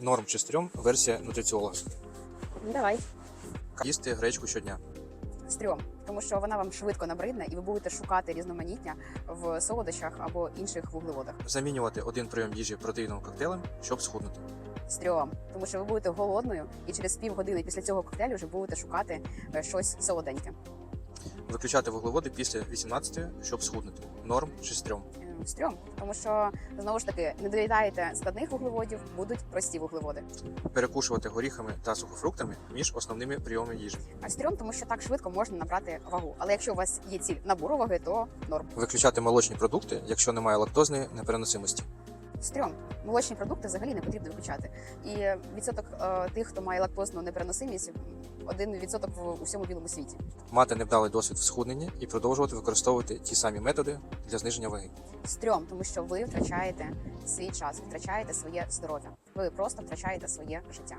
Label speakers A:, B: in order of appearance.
A: Норм чи стрьом версія нутриціолога.
B: Ну, Давай.
A: Їсти гречку щодня.
B: Стрьом, тому що вона вам швидко набридне, і ви будете шукати різноманіття в солодощах або інших вуглеводах.
A: Замінювати один прийом їжі протеїновим коктейлем, щоб схуднути.
B: Стрьом, тому що ви будете голодною, і через півгодини після цього коктейлю вже будете шукати е, щось солоденьке.
A: Виключати вуглеводи після 18, щоб схуднути. Норм чи стрьом.
B: Стрьом, тому що знову ж таки не доїдаєте складних вуглеводів, будуть прості вуглеводи.
A: Перекушувати горіхами та сухофруктами між основними прийомами їжі.
B: А стрьом, тому що так швидко можна набрати вагу. Але якщо у вас є ціль набору ваги, то норм.
A: Виключати молочні продукти, якщо немає лактозної непереносимості.
B: Стрьом. Молочні продукти взагалі не потрібно виключати. І відсоток е, тих, хто має лактозну непереносимість, один відсоток в усьому білому світі.
A: Мати невдалий досвід в схудненні і продовжувати використовувати ті самі методи для зниження ваги.
B: Стрьом, тому що ви втрачаєте свій час, втрачаєте своє здоров'я. Ви просто втрачаєте своє життя.